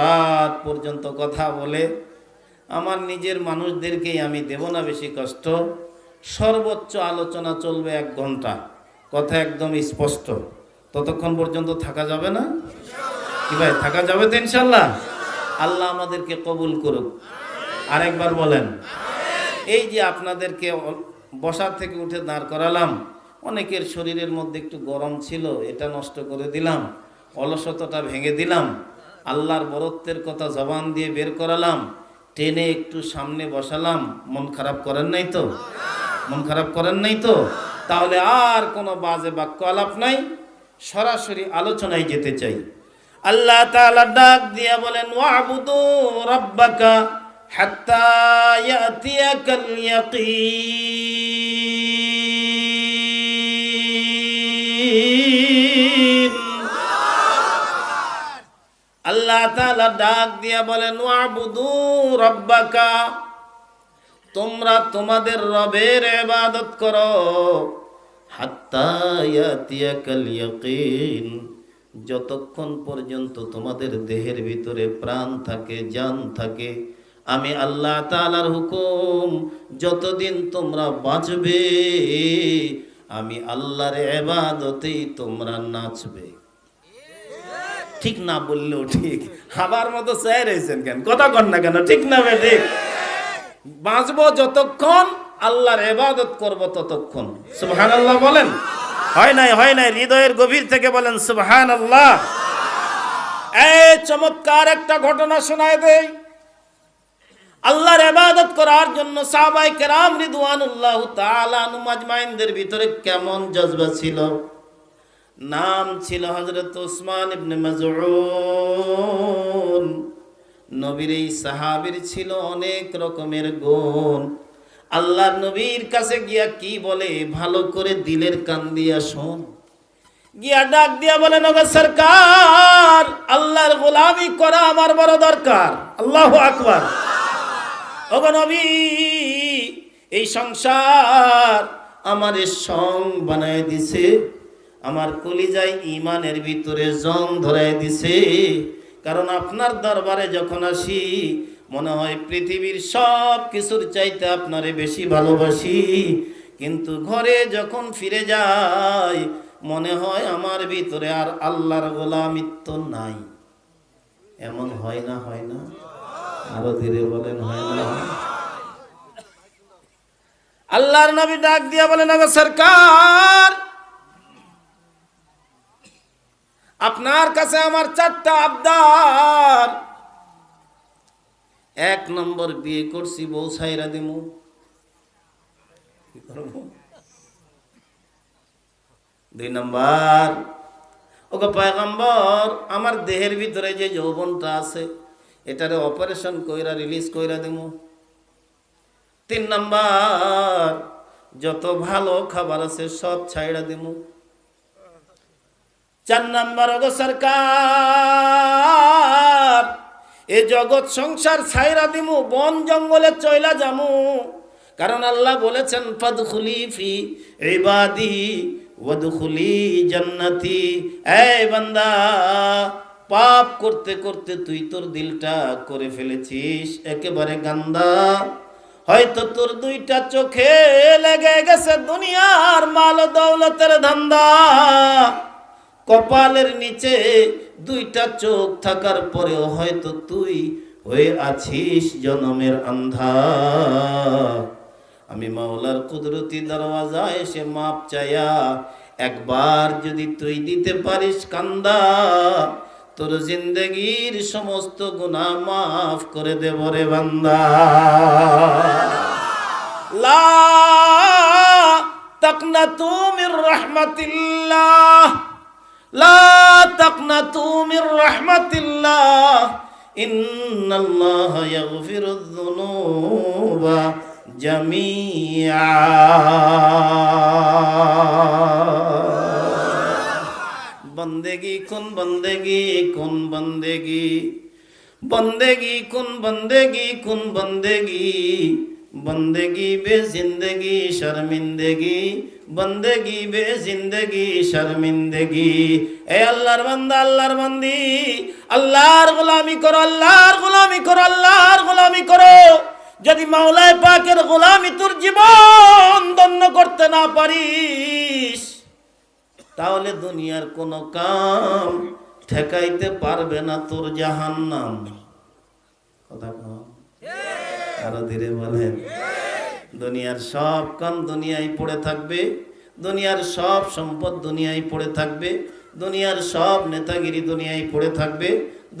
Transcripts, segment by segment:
রাত পর্যন্ত কথা বলে, আমার নিজের মানুষদেরকেই আমি দেব না বেশি কষ্ট। সর্বোচ্চ আলোচনা চলবে এক ঘণ্টা। কথা একদম স্পষ্ট। ততক্ষণ পর্যন্ত থাকা যাবে না? কি ভাই, থাকা যাবে তো ইনশাল্লাহ? আল্লাহ আমাদেরকে কবুল করুক। আরেকবার বলেন, এই যে আপনাদেরকে বসার থেকে উঠে দাঁড় করালাম, অনেকের শরীরের মধ্যে একটু গরম ছিল, এটা নষ্ট করে দিলাম, অলসতাটা ভেঙে দিলাম আল্লাহর বরত্বের কথা জবান দিয়ে বের করালাম, টেনে একটু সামনে বসালাম, মন খারাপ করেন নাই তো? মন খারাপ করেন নাই তো? তাহলে আর কোনো বাজে বাক্য আলাপ নাই, সরাসরি আলোচনায় যেতে চাই। আল্লাহ ডাক দিয়া বলেন রাব্বাকা হাত্তা ইয়াতিয়াকাল ইয়াকিন। আল্লাহ ডাক দিয়া বলেন রাব্বাকা, তোমরা তোমাদের রবের এবাদত করো। যতক্ষণ পর্যন্ত তোমাদের দেহের ভিতরে প্রাণ থাকে, জান থাকে, আমি আল্লাহ তাআলার হুকুম, যতদিন তোমরা বাঁচবে, আমি আল্লাহর এবাদতেই তোমরা নাচবে। ঠিক না বললেও ঠিক। আবার মতো স্যার হয়েছেন কেন? কথা কন না কেন? ঠিক না বে ঠিক। বাঁচবো যতক্ষণ আল্লাহর এবাদত করব ততক্ষণ। সুবহান আল্লাহ বলেন। হয় নাই হয় নাই, হৃদয়ের গভীর থেকে বলেন সুবহান আল্লাহ এই চমৎকার একটা ঘটনা শোনায় দেই। আল্লাহর ইবাদত করার জন্য সাহাবাই কেরাম রিদওয়ানুল্লাহ তাআলা আনুমাজমাইনদের ভিতরে কেমন জজবা ছিল? নাম ছিল হযরত ওসমান ইবনে মাজউন। নবীর এই সাহাবীর ছিল অনেক রকমের গুণ। আল্লাহর নবীর কাছে গিয়া কি বলে? ভালো করে দিলের কান দিয়া শোন। গিয়া ডাক দিয়া বলে, নগর সরকার, আল্লাহর গোলামি করা আমার বড় দরকার। আল্লাহ আকবার। ওগো নবী, এই সংসার আমার সং বানায় দিছে। আমার কলিজায় ইমানের ভিতরে জং ধরাই দিছে। কারণ আপনার দরবারে যখন আসি, মনে হয় পৃথিবীর সব কিছুর চাইতে আপনারে বেশি ভালোবাসি। কিন্তু ঘরে যখন ফিরে যাই, মনে হয় আমার ভিতরে আর আল্লাহর গোলামিত্ব নাই। এমন হয় না হয় না? আরও ধীরে বলেন, হয় না? আল্লাহর নবী ডাক দিয়া বলেন, আগো সরকার আপনার কাছে আমার চারটা আবদার। এক নম্বর বিয়ে করছি, বউ সাইরা দিমু। দুই নম্বর ওকে পয়গম্বর, আমার দেহের ভিতরে যে যৌবনটা আছে, এটারে অপারেশন কইরা, রিলিজ কইরা দিমু। তিন নম্বর, যত ভালো খাবার আছে সব ছাইড়া দিমু। চার নাম্বার, ওগো সরকার, এ জগৎ সংসার ছাইরা দিমু, বন জঙ্গলে চইলা যামু। কারণ আল্লাহ বলেছেন, ফাদখুলি ফি ইবাদি ওয়াদখুলি জান্নাতি। এই বান্দা, পাপ করতে করতে তুই তোর দিলটা করে ফেলেছিস, একেবারে গান্দা। হয়তো তোর দুইটা চোখে লেগে গেছে দুনিয়ার মাল দৌলতের ধান্দা। কপালের নিচে দুইটা চোখ থাকার পরেও হয়তো তুই হয়ে আছিস জনমের আন্ধা। আমি মাওলার কুদরতি দরওয়াজা এসে মাপ চাইয়া একবার যদি তুই দিতে পারিস কান্দা, তোর জিন্দগির সমস্ত গুনাহ মাফ করে দেব রে বান্দা। লা তাকনাতু মির রাহমাতিল্লাহ। বন্দেগি কোন বন্দেগি কোন বন্দেগি। বন্দেগি কোন বন্দেগি কোন বন্দেগি। বন্দেগি বে জিন্দগি, শর্মিন্দগি। বন্দেগি বে জিন্দগি, শর্মিন্দগি। এ আল্লাহর বান্দা, আল্লাহর বান্দি। আল্লাহর গোলামি করো, আল্লাহর গোলামি করো, আল্লাহর গোলামি করো। যদি মাওলায় পাকের গোলামি তোর জীবন দন্য করতে না পারিস, তাহলে দুনিয়ার কোনো কাম ঠেকাইতে পারবে না তোর জাহান্নাম। কথা। আরও ধীরে বলেন। দুনিয়ার সব কাম দুনিয়ায় পড়ে থাকবে, দুনিয়ার সব সম্পদ দুনিয়ায় পড়ে থাকবে, দুনিয়ার সব নেতাগিরি দুনিয়ায় পড়ে থাকবে,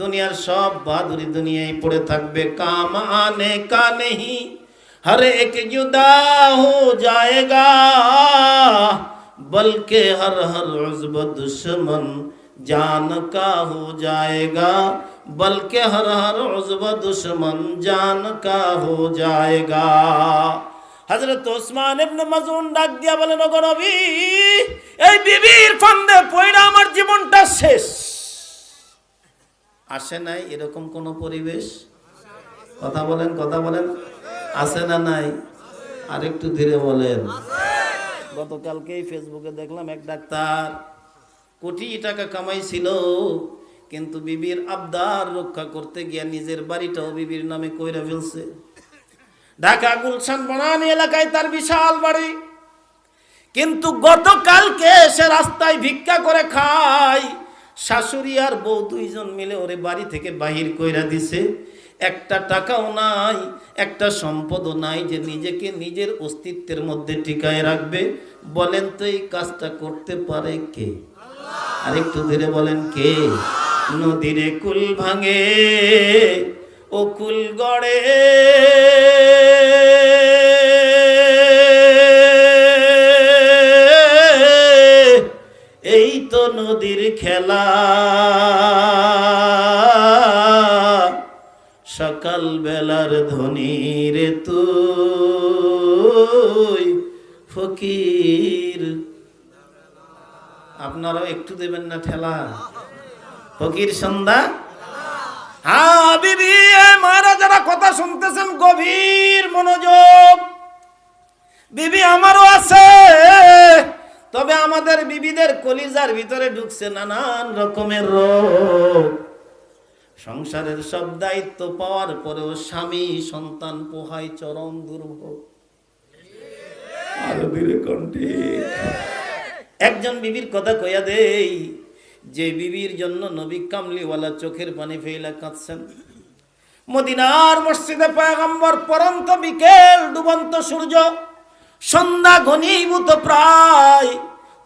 দুনিয়ার সব বাদুরি দুনিয়ায় পড়ে থাকবে। কাম আনে কা নেহি হর এক জুদা হো বলকে হর হর উজব দুশ্মন জান কা হো জায়গা बल्कि हर हर उज्ब दुश्मन जान का हो जाएगा হজরত ওসমান ইবনে মাজুন ডাক দিয়া বলেন ওগো নবী এই বিবির ফান্দে পয়রা আমার জীবনটা শেষ আসে নাই এরকম কোন পরিবেশ কথা বলেন কথা বলেন আছে না নাই আরেকটু ধীরে বলেন গতকালকেই ফেসবুকে দেখলাম এক ডাক্তার কোটি টাকা কামাইছিল কিন্তু বিবির আবদার রক্ষা করতে গিয়া নিজের বাড়িটাও বিবির নামে কইরা ফেলছে। ঢাকা গুলশান বনানী এলাকায় তার বিশাল বাড়ি। কিন্তু গতকালকে সে রাস্তায় ভিক্ষা করে খায়। শাশুড়ি আর বউ দুইজন মিলে ওরে বাড়ি থেকে বাহির কইরা দিছে। একটা টাকাও নাই, একটা সম্পদও নাই যে নিজেকে নিজের অস্তিত্বের মধ্যে টিকায় রাখবে। বলেন তো এই কাজটা করতে পারে কে? আরেকটু ধীরে বলেন কে? নদীরে কুল ভাঙে ও কুল গড়ে। এই তো নদীর খেলা। সকাল বেলার ধনী রে তুই, ফকির। আপনারাও একটু দেবেন না ঠেলা? ফকির সন্ধ্যা? হ্যাঁ বিবি কথা শুনতেছেন, গভীর মনোযোগ। বিবি আমারও আছে। তবে আমাদের বিবিদের কলিজার ভিতরে ঢুকছে নানান রকমের সংসারের সব দায়িত্ব পাওয়ার পরেও স্বামী, সন্তান পোহায় চরম দুর্ভোগ। একজন বিবির কথা কইয়া দেই যে বিবির জন্য নবী কামলিওয়ালা চোখের পানি ফেলা কাঁদছেন। মদিনার মসজিদে পয়গম্বর পরন্ত বিকেল, ডুবন্ত সূর্য, সন্ধ্যা ঘনীভূত প্রায়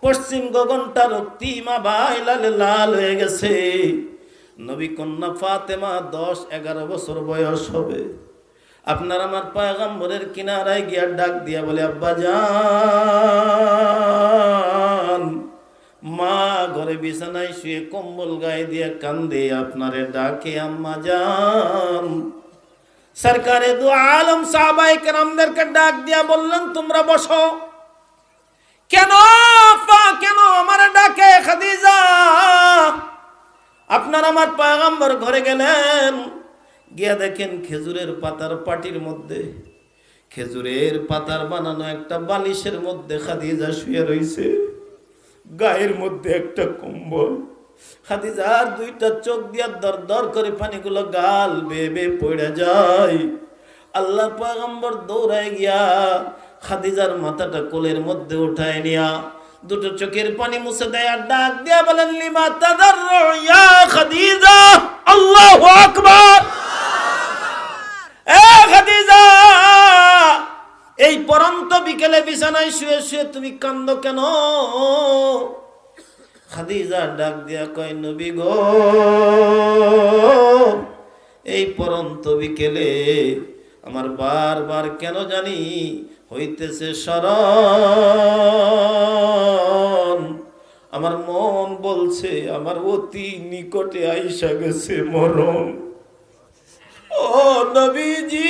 পশ্চিম গগনটা রক্তিমা বাই লাল লাল হয়ে গেছে। নবী কন্যা ফাতেমা দশ, এগারো বছর বয়স হবে। আপনার আমার পয়গম্বরের কিনারায় গিয়া ডাক দিয়া বলে, আব্বা যান মা ঘরে বিছানায় শুয়ে কম্বল গায়ে দিয়ে কান্দে, আপনারে ডাকে, আম্মা যান। সরকারে দু আলম সাহাবাই কেরামদেরকে ডাক দিয়া বললেন, তোমরা বসো। কেন কেন আমার ডাকে খাদিজা? আপনার আমার পায়গাম্বর ঘরে গেলেন। গিয়া দেখেন খেজুরের পাতার পাটির মধ্যে, খেজুরের পাতার বানানো একটা বালিশের মধ্যে খাদিজা শুয়ে রইছে। গায়ের মধ্যে একটা কম্বল। খাদিজার দুইটা চোখ দিয়া দর দর করে পানিগুলো গাল বেয়ে পড়ে যায়। আল্লাহ পাগম্বর দৌড়ায় গিয়া খাদিজার মাথাটা কোলের মধ্যে উঠায় নিয়া দুটো চোখের পানি মুছে দেয় আর ডাক দিয়া বলেন, লিমা তাদার ইয়া খাদিজা? আল্লাহু আকবার! এ খাদিজা! এই পরন্ত বিকেলে বিছানায় শুয়ে শুয়ে তুমি কান্দ কেন? খাদিজা ডাক দিয়া কয়, নবী গো, এই পরন্ত বিকেলে আমার বারবার কেন জানি হইতেছে স্মরণ। আমার মন বলছে, আমার অতি নিকটে আইসা গেছে মরণ। নবীজি,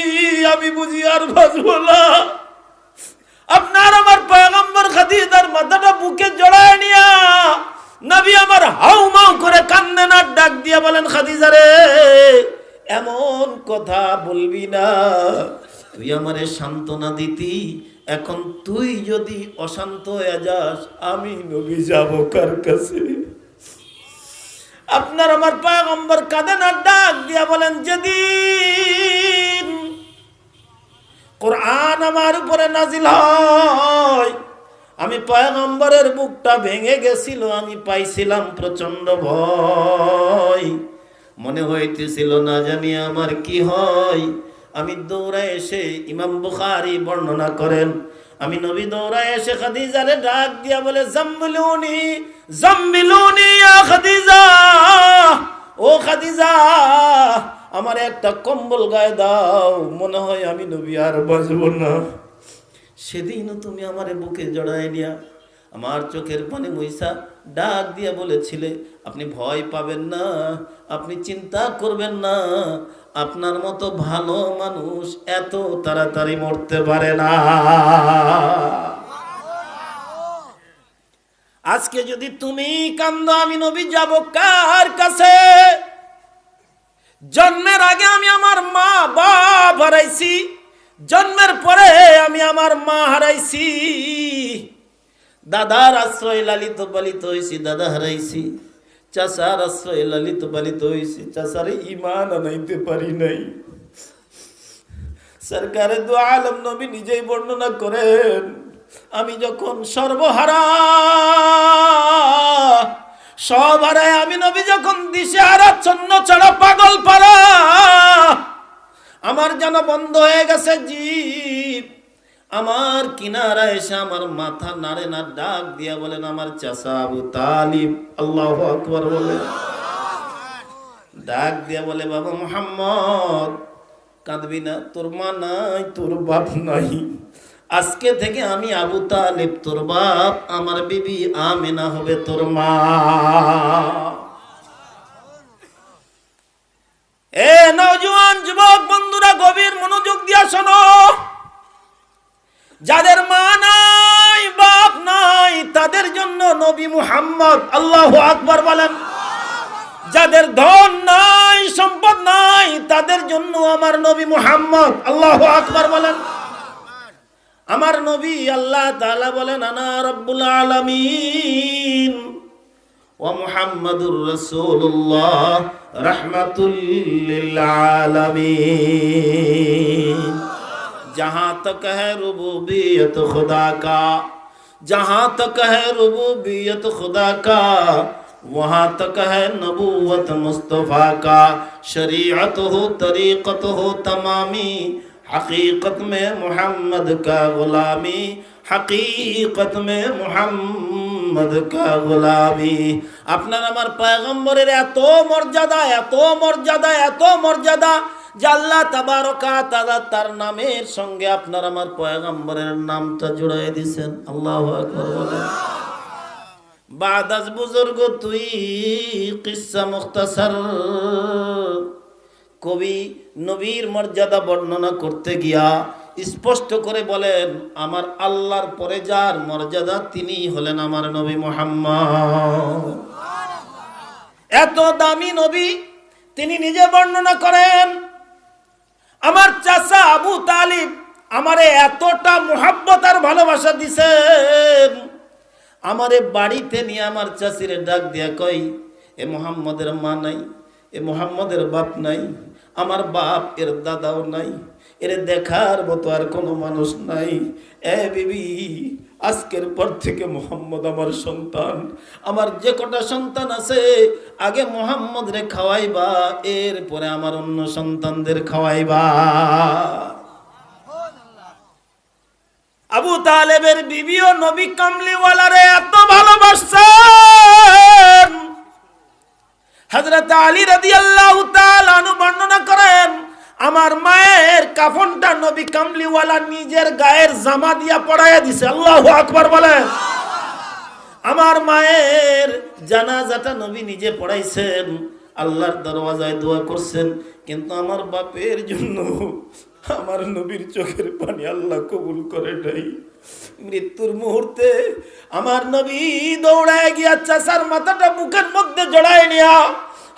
আমি বুঝি আর বাঁচবো না। আপনার আমার পয়গম্বর খাদিজার মাথাটা বুকে জড়ায় নিয়া নবী আমার হাউ মাউ করে কান্দেন আর ডাক দিয়া বলেন, খাদিজা রে, এমন কথা বলবি না। তুই আমারে সান্ত্বনা দিতি, এখন তুই যদি অশান্ত হয়ে যাস, আমি নবী যাব কার কাছে? আপনার আমার পায়গম্বর কাঁদেন আর ডাক দিয়া বলেন, যেদিন কোরআন আমার উপরে নাজিল হয়, আমি পয়গম্বরের বুকটা ভেঙে গেছিল, আমি পাইছিলাম প্রচণ্ড ভয়। মনে হইতেছিল না জানি আমার কি হয়। আমি দৌড়ায় এসে ইমাম বুখারি বর্ণনা করেন, আমি নবী দৌড়ায় এসে খাদিজারে ডাক দিয়া বলে, জাম্বিলুনি জাম্বিলুনি ইয়া খাদিজা। ও খাদিজা, আমার একটা কম্বল গায়ে দাও, মনে হয় আমি নবী আর বাঁচব না। সেদিনও তুমি আমার বুকে জড়াই নিয়া আমার চোখের পানি মইসা ডাক দিয়া বলেছিলে, আপনি ভয় পাবেন না, আপনি চিন্তা করবেন না, আপনার মতো ভালো মানুষ এত তাড়াতাড়ি মরতে পারে না। আজকে যদি তুমি কান্দ, আমি নবী যাব কার কাছে? জন্মের আগে আমি আমার মা, বাপ হারাইছি। জন্মের পরে আমি আমার মা হারাইছি। দাদার আশ্রয় লালিত পালিত হয়েছি দাদা হারাইছি। চাষার আশ্রয় লালিত পালিত হয়েছি চাষারে ইমান আনাইতে পারি নাই। সরকারের দু আলম নবী নিজেই বর্ণনা করেন আমি যখন সর্বহারা সব হারায় আমি নবী যখন দিশে হারাচ্ছন্ন ছাড়া পাগল পারা, আমার যেন বন্ধ হয়ে গেছে জীব। আমার কিনারা এসে আমার মাথা নাড়ে না, ডাক দিয়া বলেন, আমার চাষা আবু তালিব। আল্লাহ আকবর বলে। ডাক দিয়া বলে, বাবা মোহাম্মদ, কাঁদবি না, তোর মা নাই, তোর বাপ নাই। আজকে থেকে আমি আবু তালেব, তোর বাপ, আমার বিবি আমেনা হবে তোর মা। এ নওজোয়ান যুবক বন্ধুরা, গভীর মনোযোগ দিয়া শোনো। যাদের মা নাই, বাপ নাই, তাদের জন্য নবী মুহাম্মদ আল্লাহ আকবার বলেন। যাদের ধন নাই, সম্পদ নাই, তাদের জন্য আমার নবী মুহাম্মদ আল্লাহ আকবার বলেন। আমার নবী আল্লাহ তালা বলেন আনা রব্বুল আলমিন ও মোহাম্মদুর রসুল্লাহ রহমতুল্লিল আলমিন جہاں تک ہے ربوبیت خدا کا جہاں تک ہے ربوبیت خدا کا وہاں تک ہے نبوت مصطفیٰ کا شریعت ہو طریقت ہو تمامی हकीकत में मोहम्मद का गुलामी हकीकत में মোহাম্মদ কা গোলামি আপনার আমার পয়গম্বরের এত মর্যাদা এত মর্যাদা এত মর্যাদা যে আল্লাহ তাবারকা তাআলা তার নামের সঙ্গে আপনার আমার পয়গম্বরের নামটা জুড়াই দিয়েছেন আল্লাহু আকবার বলেন বাদাস বুজুর্গ তুই কিসসা মুখতাসার কবি নবীর মর্যাদা বর্ণনা করতে গিয়া স্পষ্ট করে বলেন, আমার আল্লাহর পরে যার মর্যাদা তিনি হলেন আমার নবী মোহাম্মদ। এত দামি নবী তিনি নিজে বর্ণনা করেন, আমার চাচা আবু তালিব আমারে এতটা মোহাব্বত আর ভালোবাসা দিছেন। আমারে বাড়িতে নিয়ে আমার চাষিরে ডাক দিয়া কই এ মোহাম্মদের মা নাই, এ মোহাম্মদের বাপ নাই আমার বাপ এর দাদাও নাই, এর দেখার মতো আর কোনো মানুষ নাই। এ বিবি, আজকের পর থেকে মোহাম্মদ আমার সন্তান। আমার যে কটা সন্তান আছে, আগে মোহাম্মদ রে খাওয়াইবা, এরপরে আমার অন্য সন্তানদের খাওয়াইবা। আবু তালেবের বিবি ও নবী কামলিওয়ালারে এত ভালোবাসছেন হযরত আলী রাদি আল্লাহ বর্ণনা করেন, আমার মায়ের কাফনটা নবী কামলিওয়ালা নিজের গায়ের জামা দিয়া পড়াইয়া দিছে। আল্লাহ আকবর বলেন। আমার মায়ের জানাজাটা নবী নিজে পড়াইছেন, আল্লাহর দরওয়াজায় দোয়া করছেন, কিন্তু আমার বাপের জন্য আমার নবীর চোখের পানি আল্লাহ কবুল করে নাই। মৃত্যুর মুহূর্তে আমার নবী দৌড়ায় গিয়া চাষার মাথাটা মুখের মধ্যে জড়ায় নিয়া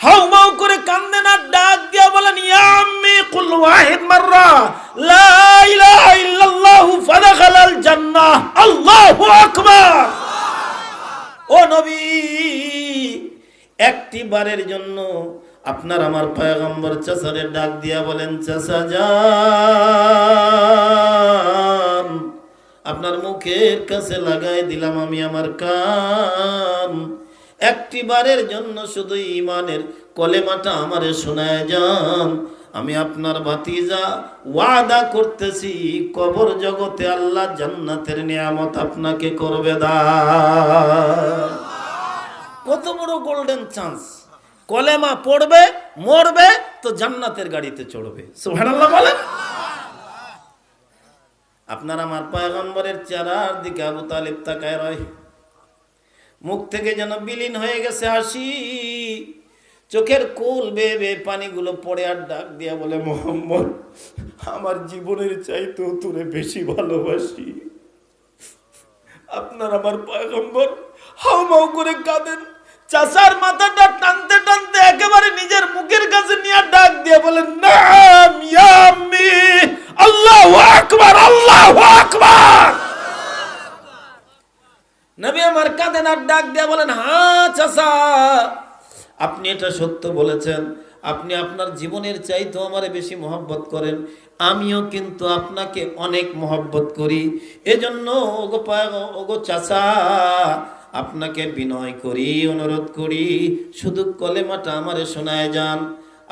হাউ মাউ করে কান্দে না, ডাক দিয়া বলেন, ইয়া আম্মি, কুল ওয়াহিদ মাররা, লা ইলাহা ইল্লাল্লাহু ফাদাখালাল জান্নাহ, আল্লাহু আকবার। ও নবী, একটি বারের জন্য আপনার আমার পয়গম্বর চাচারে ডাক দিয়া বলেন, চাচা যান। আপনার মুখের কাছে লাগাই দিলাম আমি আমার কান। একটি বারের জন্য শুধু ইমানের কলেমাটা আমারে শোনায় যান। আমি আপনার ভাতিজা ওয়াদা করতেছি, কবর জগতে আল্লাহ জান্নাতের নিয়ামত আপনাকে করবে দা কত বড় গোল্ডেন চান্স কলেমা পড়বে, মরবে, তো জান্নাতের গাড়িতে চড়বে। বলেন। আপনার আমার পয়গম্বরের চেহারার দিকে আবু তালিব তাকায় রয়। মুখ থেকে যেন বিলীন হয়ে গেছে হাসি। চোখের কোল বেয়ে পানিগুলো পড়ে আর ডাক দিয়া বলে, মোহাম্মদ, আমার জীবনের চাইতেও তোরে বেশি ভালোবাসি। আপনার আমার পয়গম্বর হাউমাউ করে কাঁদেন। চাষার মাথাটা টানতে টানতে একেবারে নিজের মুখের কাছে নিয়ে ডাক দিয়ে বলেন আল্লাহু আল্লাহু ডাক দিয়ে বলেন চাষা আপনি এটা সত্য বলেছেন। আপনি আপনার জীবনের চাইতেও বেশি মহব্বত করেন। আমিও কিন্তু আপনাকে অনেক মহব্বত করি। এজন্য ওগো পায়, ওগো চাচা আপনাকে বিনয় করি, অনুরোধ করি, শুধু কলেমাটা আমারে শোনায় যান।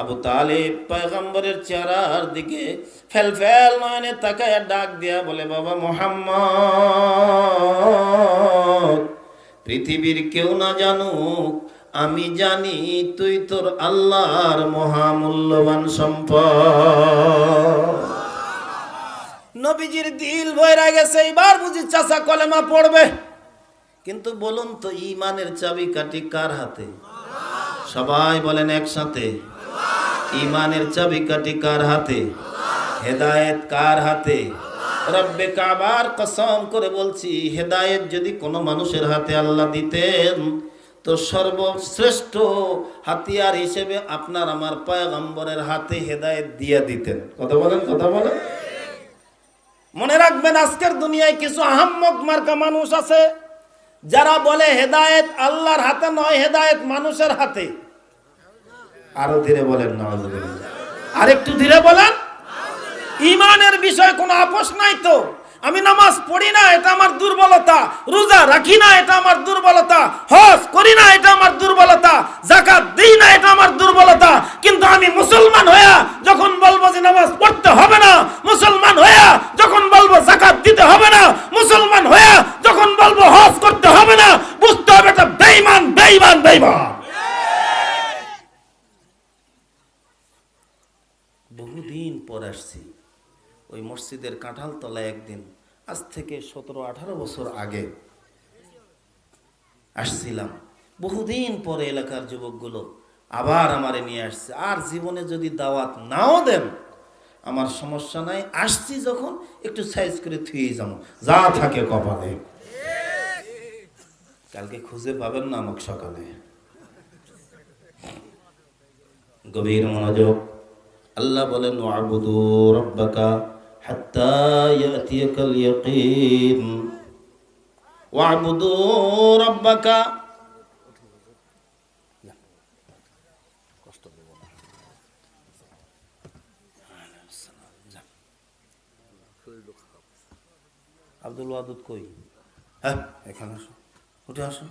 আবু তালেব পয়গম্বরের চেহারার দিকে ফেল ফেল নয়নে তাকায় ডাক দিয়া বলে, বাবা মোহাম্মদ, পৃথিবীর কেউ না জানুক, আমি জানি তুই তোর আল্লাহর মহামূল্যবান সম্পদ। নবীজির দিল ভয়রা গেছে এইবার বুঝি চাচা কলেমা পড়বে। কিন্তু বলুন তো, ইমানের চাবি কাটি কার হাতে? সবাই বলেন একসাথে। ইমানের চাবি কাটি কার হাতে? হেদায়েত কার হাতে? রব্বে কাবার কসম করে বলছি, হেদায়েত যদি কোনো মানুষের হাতে আল্লাহ দিতেন, তো সর্বশ্রেষ্ঠ হাতিয়ার হিসেবে আপনার আমার পয়গম্বরের হাতে হেদায়েত দিয়ে দিতেন। কথা বলেন কথা বলেন। মনে রাখবেন, আজকের দুনিয়ায় কিছু আহাম্মক মার্কা মানুষ আছে। যারা বলে হেদায়েত আল্লাহর হাতে নয়, হেদায়েত মানুষের হাতে। আরও ধীরে বলেন আর একটু ধীরে বলেন। ইমানের বিষয়ে কোনো আপোষ নাই তো। আমি নামাজ পড়ি না, এটা আমার দুর্বলতা। রোজা রাখি না, এটা আমার দুর্বলতা। হজ করি না, এটা আমার দুর্বলতা। জাকাত দিই না, এটা আমার দুর্বলতা। কিন্তু আমি মুসলমান হইয়া যখন বলব যে নামাজ পড়তে হবে না, মুসলমান হইয়া যখন বলব জাকাত দিতে হবে না, মুসলমান হইয়া যখন বলব হজ করতে হবে না, বুঝতে হবে এটা বেঈমান বেঈমান বেঈমান। বহুদিন পর আসছি। ওই মসজিদের কাঁঠাল তলায় একদিন, আজ থেকে সতেরো আঠারো বছর আগে আসছিলাম। বহুদিন পরে এলাকার যুবকগুলো আবার আমারে নিয়ে আসছে। আর জীবনে যদি দাওয়াত নাও দেন, আমার সমস্যা নাই, আসছি যখন একটু সাইজ করে থুয়ে যাব। যা থাকে কপালে। কালকে খুঁজে পাবেন না আমাকে সকালে। গভীর মনোযোগ। আল্লাহ বলেন, ওয়াবুদু রব্বাকা হাত্তা ইয়াতিয়াকাল ইয়াকিন ওয়াবুদু রব্বাকা। আব্দুল ওয়াদুদ কই? হ্যাঁ। এখানে আসো। উঠে আসো।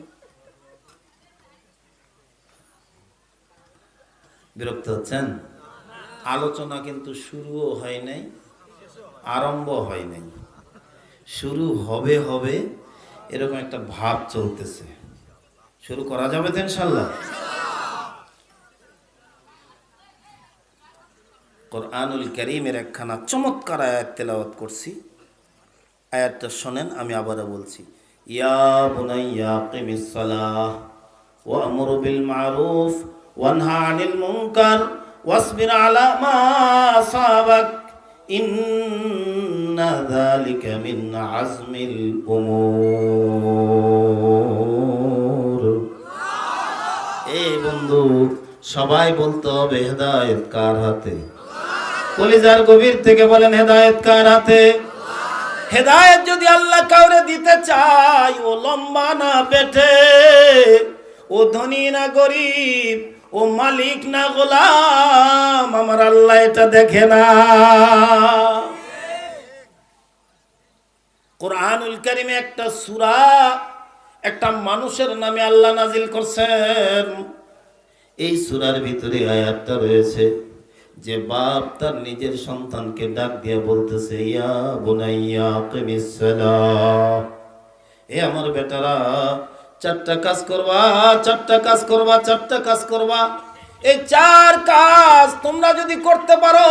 বিরক্ত হচ্ছেন? আলোচনা কিন্তু শুরুও হয় নাই। আরম্ভ হয় নাই। শুরু হবে হবে এরকম একটা ভাব চলতেছে। শুরু করা যাবে তো ইনশাল্লাহ কোরআনুল করিমের একখানা চমৎকার আয়াত তেলাওয়াত করছি। আয়াতটা শোনেন, আমি আবারও বলছি। ইয়া বুনাইয়া কিমিস সালাহ ওয়া আমর বিল মারুফ ওয়ানহা আনিল মুনকার ওয়াসবির আলা মা আসাবাক। إن ذلك من عزم الأمور এই বন্ধু সবাই বলতে হবে হেদায়েত কার হাতে কলিজার গভীর থেকে বলেন হেদায়েত কার হাতে হেদায়েত যদি আল্লাহ কাউরে দিতে চায় ও লম্বা না পেটে ও ধনী না গরিব ও মালিক না গোলাম, আমার আল্লাহ এটা দেখে না। কোরআনুল কারিমে একটা সূরা, একটা মানুষের নামে আল্লাহ নাজিল করছেন। এই সুরার ভিতরে আয়াতটা রয়েছে যে, বাপ তার নিজের সন্তানকে ডাক দিয়ে বলতেছে, ইয়া বুনাইয়া কিমিস সালাহ। এ আমার বেটারা চারটা কাজ করবা, চারটা কাজ করবা, চারটা কাজ করবা। এই চার কাজ তোমরা যদি করতে পারো,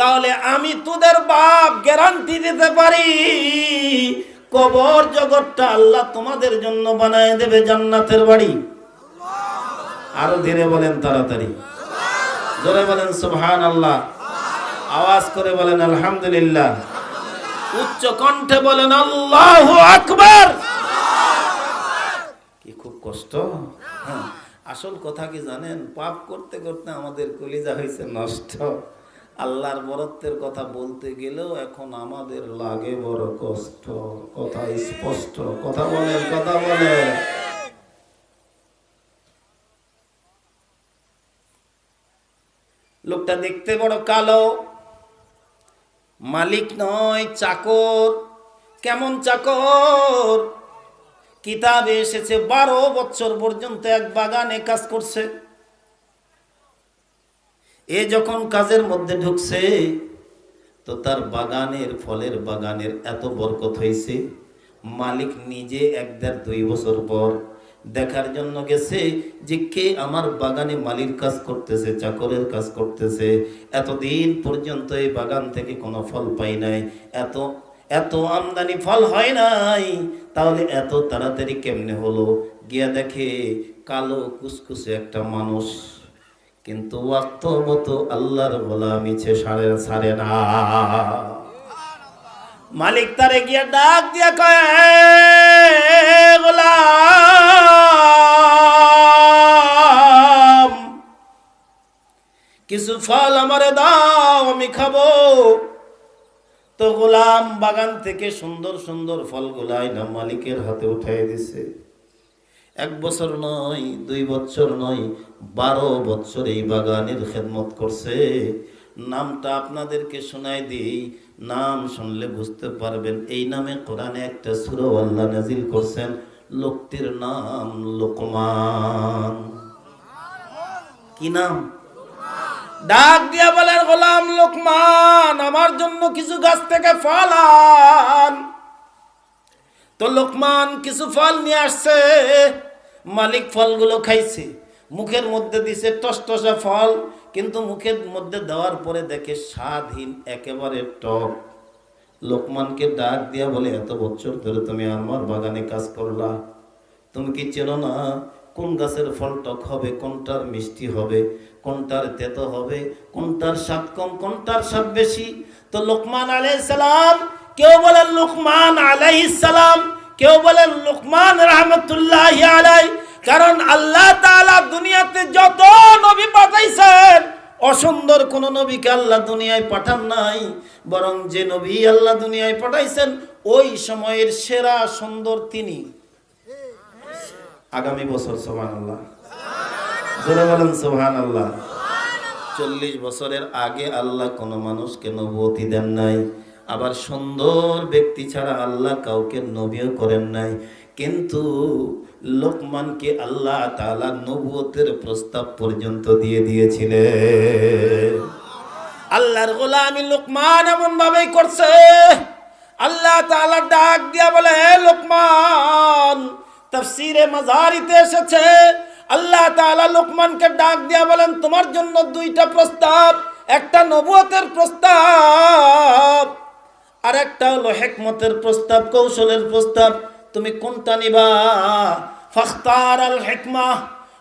তাহলে আমি তোদের বাপ গ্যারান্টি দিতে পারি। কবর জগৎটা আল্লাহ তোমাদের জন্য বানায় দেবে জান্নাতের বাড়ি। আরও ধীরে বলেন তাড়াতাড়ি। জোরে বলেন সুবহান আল্লাহ আওয়াজ করে বলেন আলহামদুলিল্লাহ। উচ্চ কণ্ঠে বলেন আল্লাহ আকবার। কষ্ট? হ্যাঁ, আসল কথা কি জানেন? পাপ করতে করতে আমাদের কলিজা হয়েছে নষ্ট। আল্লাহর বরত্বের কথা বলতে গেলেও এখন আমাদের লাগে বড় কষ্ট। কথা স্পষ্ট। কথা বলেন কথা বলেন। লোকটা দেখতে বড় কালো। মালিক নয় চাকর। কেমন চাকর? কিতাবে এসেছে বারো বছর পর্যন্ত এক বাগানে কাজ করছে। এ যখন কাজের মধ্যে ঢুকছে, তো তার বাগানের ফলের বাগানের এত বরকত হয়েছে। মালিক নিজে এক দেড় দুই বছর পর দেখার জন্য গেছে যে কে আমার বাগানে মালির কাজ করতেছে, চাকরের কাজ করতেছে। এতদিন পর্যন্ত এই বাগান থেকে কোনো ফল পাই নাই, এত এত আমদানি ফল হয় নাই, তাহলে এত তাড়াতাড়ি কেমনে হলো? গিয়া দেখে কালো কুসকুসে একটা মানুষ, কিন্তু মতো আল্লাহর বলা মিছে সারে সারে না। মালিক তারে গিয়া ডাক দিয়া কয় কিছু ফল আমারে দাও, আমি খাব। তো গোলাম বাগান থেকে সুন্দর সুন্দর ফলগুলো আইনা মালিকের হাতে উঠাই দিছে। এক বছর নয়, দুই বছর নয়, বারো বছর এই বাগানের খেদমত করছে। নামটা আপনাদেরকে শোনাই দিই, নাম শুনলে বুঝতে পারবেন। এই নামে কোরআনে একটা সুরো আল্লাহ নাজিল করছেন, লোকটির নাম লোকমান। কি নাম? ডাক দিয়া বলেন, গোলাম লোকমান, আমার জন্য কিছু গাছ থেকে ফল আন। তো লোকমান কিছু ফল নিয়ে আসছে। মালিক ফলগুলো খাইছে। মুখের মধ্যে দিছে টস টসটসা ফল, কিন্তু মুখের মধ্যে দেওয়ার পরে দেখে স্বাদহীন একেবারে টক। লোকমানকে ডাক দিয়া বলে, এত বছর ধরে তুমি আমার বাগানে কাজ করলা। তুমি কি চেনো না কোন গাছের ফল টক হবে, কোনটার মিষ্টি হবে? কোনটার তেতো হবে, কোনটার স্বাদ কম, কোনটার স্বাদ বেশি? তো লোকমান সালাম, কেউ বলেন লোকমান সালাম, কেউ বলেন লোকমান রহমতুল্লাহ আলাই কারণ আল্লাহ দুনিয়াতে যত নবী পাঠাইছেন, অসুন্দর কোন নবীকে আল্লাহ দুনিয়ায় পাঠান নাই, বরং যে নবী আল্লাহ দুনিয়ায় পাঠাইছেন, ওই সময়ের সেরা সুন্দর তিনি। আগামী বছর সোহান আল্লাহ জোরে বলেন সোহান আল্লাহ চল্লিশ বছরের আগে আল্লাহ কোনো মানুষকে নবতী দেন নাই। আবার সুন্দর ব্যক্তি ছাড়া আল্লাহ কাউকে নবীও করেন নাই। কিন্তু লোকমানকে আল্লাহ তাআলা নবুয়তের প্রস্তাব পর্যন্ত দিয়ে দিয়েছিলেন। আল্লাহর গোলামি লোকমান এমন ভাবেই করছে। আল্লাহ তাআলা ডাক দিয়া বলে, "হে লোকমান, তাফসিরে মাজারিতে এসেছে। আল্লাহ তাআলা লোকমানকে ডাক দিয়া বলেন, তোমার জন্য দুইটা প্রস্তাব, একটা নবুয়তের প্রস্তাব আর একটা হলো হেকমতের প্রস্তাব, কৌশলের প্রস্তাব। তুমি কোনটা নিবা? ফাখতার আল হেকমা।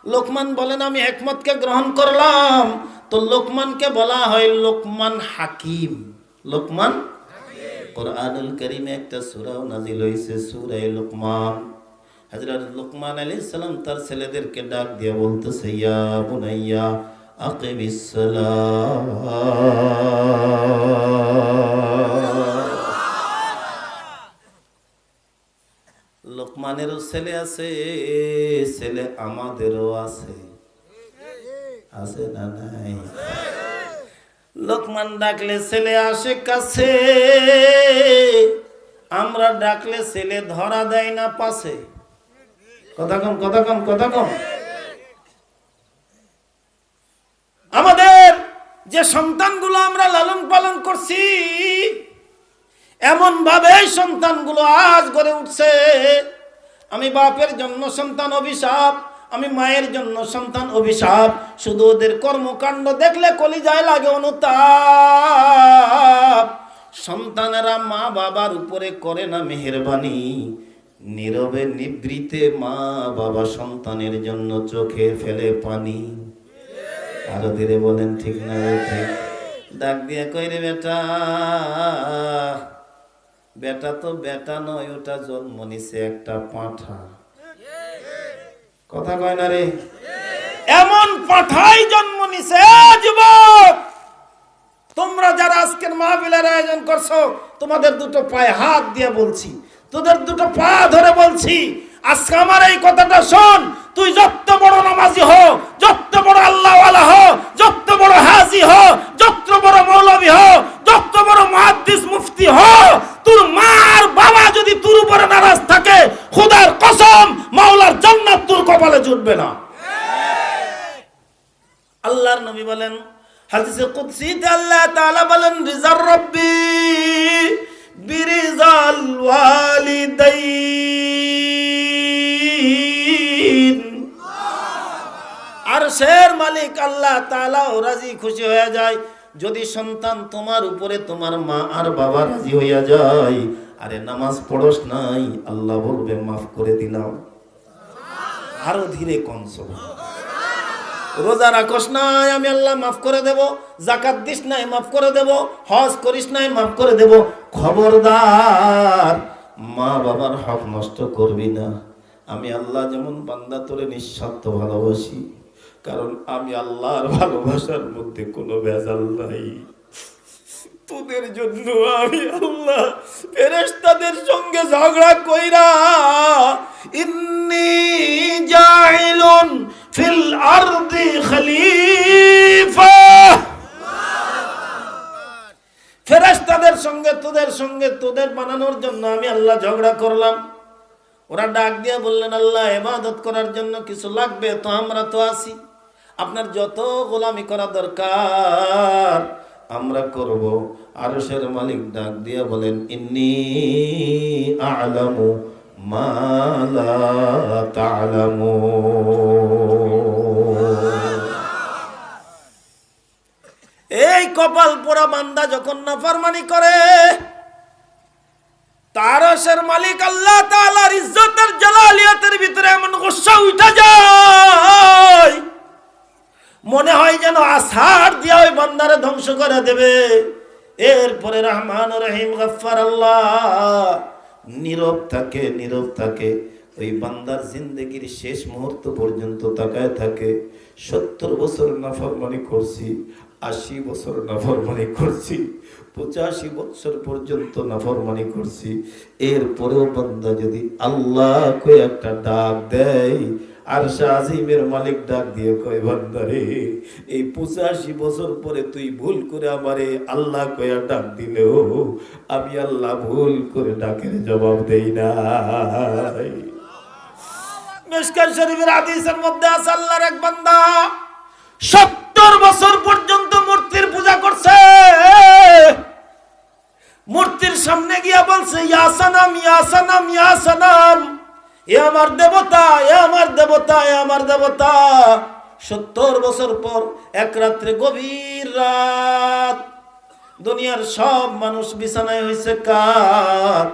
লোকমান বলেন, আমি হেকমতকে গ্রহণ করলাম। তো লোকমানকে বলা হয় লোকমান হাকিম। লোকমান কোরআনুল করিমে একটা সূরাও নাজিল হয়েছে সূরা লোকমান। হযরত লোকমান আলাইহিস সালাম তার ছেলেদেরকে ডাক দিয়ে বলতেছে, ইয়া বুনাইয়া, আকিমিস সালাহ লোকমানেরও ছেলে আছে, ছেলে আমাদেরও আছে। আছে না নাই? লোকমান ডাকলে, ছেলে আসে কাছে, আমরা ডাকলে ছেলে ধরা দেয় না পাশে। কথা কম কথা কম আমাদের যে সন্তানগুলো আমরা লালন পালন করছি এমন ভাবে সন্তানগুলো আজ গড়ে উঠছে। আমি বাপের জন্য সন্তান অভিশাপ, আমি মায়ের জন্য সন্তান অভিশাপ। শুধু ওদের কর্মকাণ্ড দেখলে কলিজায় লাগে অনুতাপ। সন্তানেরা মা বাবার উপরে করে না মেহেরবানি। নীরবে নিবৃতে মা বাবা সন্তানের জন্য চোখে ফেলে পানি। আরও ধীরে বলেন, ঠিক না ডাক দিয়ে কই রে বেটা? বেটা তো বেটা নয়, ওটা জন্ম নিছে একটা পাঁঠা। কথা কয় না রে? এমন পাঠাই জন্ম নিছে, যুবক! তোমরা যারা আজকের মাহফিলের আয়োজন করছ, তোমাদের দুটো পায়ে হাত দিয়ে বলছি। তোদের দুটো পা ধরে বলছি, আজকে আমার এই কথাটা শোন, তুই যত বড় নামাজি হ, যত বড় আল্লাহওয়ালা হ, যত বড় হাজি হ, যত বড় মৌলবী হ, যত বড় মুহাদ্দিস মুফতি হ, তোর মার বাবা যদি তোর উপরে নারাজ থাকে, খোদার কসম মাওলার জান্নাত তোর কপালে জুটবে না। আল্লাহর নবী বলেন, হাদিসে কুদসিতে আল্লাহ তাআলা বলেন, রিজার রব্বি বিরিজাল ওয়ালিদাইন আর শের মালিক আল্লাহ তাআলাও রাজি খুশি হয়ে যায়। যদি সন্তান তোমার উপরে তোমার মা আর বাবা রাজি হইয়া যায়, আরে নামাজ পড়স নাই, আল্লাহ বলবে, মাফ করে দিলাম। আরও ধীরে কনস রোজা রাখস নাই, আমি আল্লাহ মাফ করে দেব। জাকাত দিস নাই, মাফ করে দেব। হজ করিস নাই, মাফ করে দেব। খবরদার, মা বাবার হক নষ্ট করবি না। আমি আল্লাহ যেমন বান্দা তোরে নিঃস্বার্থ ভালোবাসি। কারণ আমি আল্লাহর ভালোবাসার মধ্যে কোনো ভেজাল নাই। তোদের জন্য আমি আল্লাহ ফেরেশতাদের সঙ্গে ঝগড়া কইরা ইন্নি জাইলুন ফিল আরদি খলিফা। ফেরেশতাদের সঙ্গে, তোদের সঙ্গে, তোদের বানানোর জন্য আমি আল্লাহ ঝগড়া করলাম। ওরা ডাক দিয়ে বললেন, আল্লাহ, ইবাদত করার জন্য কিছু লাগবে? তো আমরা তো আছি। আপনার যত গোলামি করা দরকার, আমরা করব। আরশের মালিক ডাক দিয়ে বলেন, ইন্নি আলামু মা লা তা'লামু। এই কপাল পোড়া বান্দা যখন নাফরমানি করে তারসের মালিক আল্লাহ তাআলার ইজ্জতের জালালিয়াতের ভিতরে এমন গুসা উঠা যায়। মনে হয় যেন আসার দিয়া ওই বান্দারে ধ্বংস করে দেবে। এরপরে রহমান রহিম গফার আল্লাহ। নীরব থাকে নীরব থাকে। ওই বান্দার জিন্দগির শেষ মুহূর্ত পর্যন্ত তাকায় থাকে। সত্তর বছর নাফরমানি করছি, আশি বছর নাফরমানি করছি, পঁচাশি বছর পর্যন্ত নাফরমানি করছি। এরপরেও বান্দা যদি আল্লাহ কই একটা ডাক দেয় আর আজিমের মালিক ডাক দিয়ে কয়, বান্দারে, এই পঁচাশি বছর পরে তুই ভুল করে আমারে আল্লাহ কয়া ডাক দিলেও আমি আল্লাহ ভুল করে ডাকের জবাব দেই না মিশকাত শরীফের মধ্যে আল্লাহর এক বান্দা, সত্তর বছর পর্যন্ত মূর্তির পূজা করছে। মূর্তির সামনে গিয়া বলছে ইয়া সানাম ইয়া সানাম ইয়া সানাম এ আমার দেবতা, এ আমার দেবতা, এ আমার দেবতা। সত্তর বছর পর এক রাত্রে গভীর রাত, দুনিয়ার সব মানুষ বিছানায় হয়েছে কার